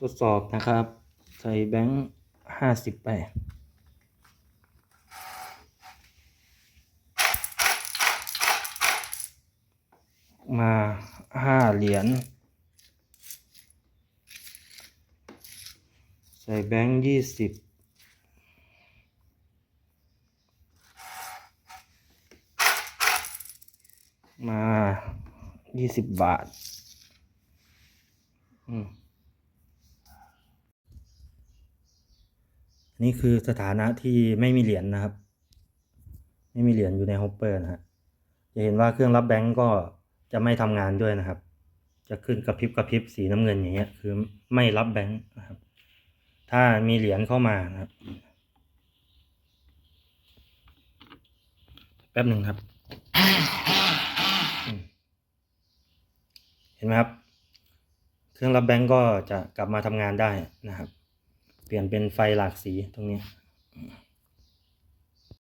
ทดสอบนะครับ ใส่แบงค์ห้าสิบไป มาห้าเหรียญ ใส่แบงค์ยี่สิบมายี่สิบบาท อืม นี่คือสถานะที่ไม่มีเหรียญนะครับ ไม่มีเหรียญอยู่ในฮอปเปอร์นะฮะจะเห็นว่าเครื่องรับแบงก์ก็จะไม่ทำงานด้วยนะครับ จะขึ้นกระพริบกระพริบสีน้ำเงินอย่างเงี้ย คือไม่รับแบงก์นะครับ ถ้ามีเหรียญเข้ามานะครับ แป๊บหนึ่งครับ เห็นไหมครับ เครื่องรับแบงก์ก็จะกลับมาทำงานได้นะครับ เปลี่ยนเป็นไฟหลากสีตรงนี้